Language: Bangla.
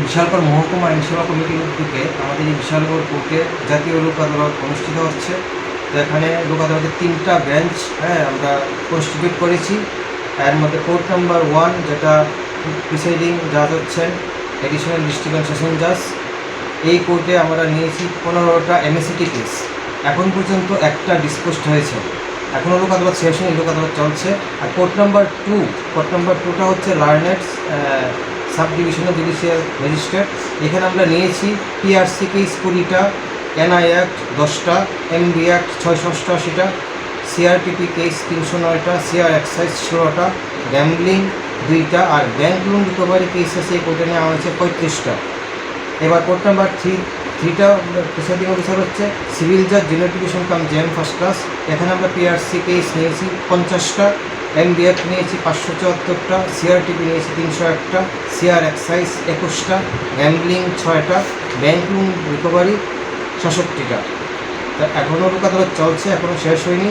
বিশালগড় মহকুমা আইন সেবা কমিটির উদ্যোগে আমাদের এই বিশালগড় কোর্টে জাতীয় লোক আদালত অনুষ্ঠিত হচ্ছে। এখানে লোক আদালতের তিনটা বেঞ্চ হ্যাঁ আমরা কনস্টিটিউট করেছি। এর মধ্যে কোর্ট নাম্বার ওয়ান যেটা প্রিসাইডিং জাজ হচ্ছেন এডিশনাল ডিস্ট্রিক্ট সেশন জাজ এই কোর্টে আমরা নিয়েছি পনেরোটা এমএসিটি কেস এখন পর্যন্ত একটা ডিসপোস্ট হয়েছে। এখনও লোক আদালত শেষ হয়নি, লোক আদালত চলছে। আর court number two court number টুটা হচ্ছে লার্নেটস সাব ডিভিশনাল জুডিশিয়াল ম্যাজিস্ট্রেট। এখানে আমরা নিয়েছি পিআরসি কেস কুড়িটা এনআই অ্যাক্ট দশটা এমবি অ্যাক্ট ছয়শো অষ্টআশিটা সিআরটিপি কেস তিনশো নয়টা সিআর এক্সাইজ ষোলোটা গ্যাম্বলিং দুইটা, আর ব্যাংক লোন রিকভারি কেস আছে, এই কোর্টে নেওয়া হয়েছে পঁয়ত্রিশটা। এবার কোর্ট নাম্বার থ্রি থ্রিটা প্রিসাইডিং অফিসার হচ্ছে সিভিল জাজ division cum JM first class এখানে আমরা পিআরসি কেস নিয়েছি পঞ্চাশটা এমবিএফ নিয়েছি পাঁচশো চুয়াত্তরটা, সিআরটিপি নিয়েছি তিনশো একটা, সিআর এক্সাইজ একুশটা, গ্যাম্বলিং ছয়টা, ব্যাংক লোন রিকভারি ছাষট্টিটা। তা এখনও লোক চলছে এখনও শেষ হয়নি।